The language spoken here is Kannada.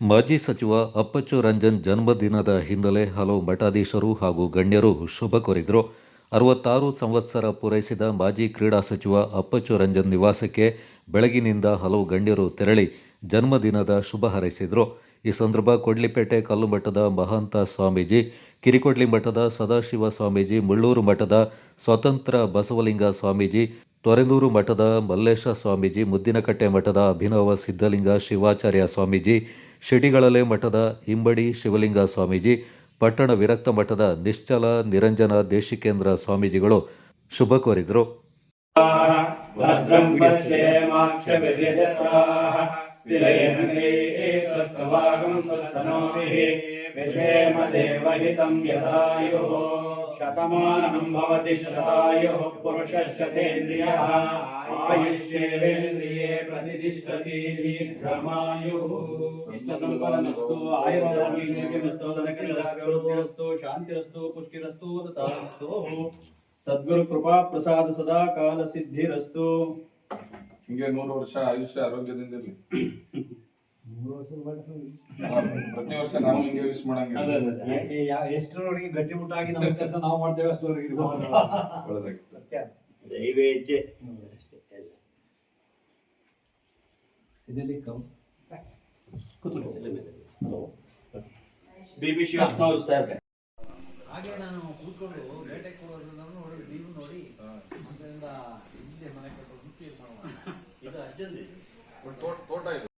ಮಾಜಿ ಸಚಿವ ಅಪ್ಪಚ್ಚು ರಂಜನ್ ಜನ್ಮದಿನದ ಹಿನ್ನೆಲೆ ಹಲವು ಮಠಾಧೀಶರು ಹಾಗೂ ಗಣ್ಯರು ಶುಭ ಕೋರಿದರು. ಅರವತ್ತಾರು ಸಂವತ್ಸರ ಪೂರೈಸಿದ ಮಾಜಿ ಕ್ರೀಡಾ ಸಚಿವ ಅಪ್ಪಚ್ಚು ರಂಜನ್ ನಿವಾಸಕ್ಕೆ ಬೆಳಗಿನಿಂದ ಹಲವು ಗಣ್ಯರು ತೆರಳಿ ಜನ್ಮದಿನದ ಶುಭ ಹಾರೈಸಿದರು. ಈ ಸಂದರ್ಭ ಕೊಡ್ಲಿಪೇಟೆ ಕಲ್ಲುಮಠದ ಮಹಾಂತ ಸ್ವಾಮೀಜಿ, ಕಿರಿಕೊಡ್ಲಿ ಮಠದ ಸದಾಶಿವ ಸ್ವಾಮೀಜಿ, ಮುಳ್ಳೂರು ಮಠದ ಸ್ವತಂತ್ರ ಬಸವಲಿಂಗ ಸ್ವಾಮೀಜಿ ತೊರೆನೂರು ಮಠದ ಮಲ್ಲೇಶ ಸ್ವಾಮೀಜಿ, ಮುದ್ದಿನಕಟ್ಟೆ ಮಠದ ಅಭಿನವ ಸಿದ್ಧಲಿಂಗ ಶಿವಾಚಾರ್ಯ ಸ್ವಾಮೀಜಿ ಶಿಡಿಗಳಲೆ ಮಠದ ಇಂಬಡಿ ಶಿವಲಿಂಗ ಸ್ವಾಮೀಜಿ, ಪಟ್ಟಣ ವಿರಕ್ತ ಮಠದ ನಿಶ್ಚಲ ನಿರಂಜನ ದೇಶಿಕೇಂದ್ರ ಸ್ವಾಮೀಜಿಗಳು ಶುಭ ಕೋರಿದರು. स्थिरयन्तेस्तवागं स्वस्थनोभिः विषेम देवहितं यदायुः शतमानं भवति श्रतायुः पुरुषशतेन्द्रियः आयुष्येवेन्द्रिये प्रतिष्ठति भ्रमायुः इष्टसम्पदनस्तु आयुर्वेदमस्तु धनकृष्णस्तु शान्तिरस्तु पुष्किरस्तु तथास्तु सद्गुरुकृपा प्रसाद सदा कालसिद्धिरस्तु ಹಿಂಗೆ ನೂರು ವರ್ಷ ಆಯುಷ್ಯ ಆರೋಗ್ಯದಿಂದ ಇರ್ಲಿ. ಪ್ರತಿ ವರ್ಷ ನಾವು ಹಿಂಗೆ ವಿಶ್ ಮಾಡಂಗಿಲ್ಲ. ಎಷ್ಟರವರೆಗೆ ಗಟ್ಟಿಮುಟ್ಟಾಗಿ ನಮ್ಮ ಕೆಲಸ ನಾವು ಮಾಡ್ತೇವೆ ಅಷ್ಟರವರೆಗೆ ಇರ್ಬೋದು ಒಳ್ಳೆದಾಗಿ ದೈವೇ ಹೆಜ್ಜೆ. ಇದರಲ್ಲಿ ಕಮ್ ಬಿ ಬಿ ಅವರು ಸರ್. ಹಾಗೆ ನಾನು ಕೂತ್ಕೊಂಡು ಅಜ್ಜಂದಿ ತೋಟ ತೋಟ ಇದೆ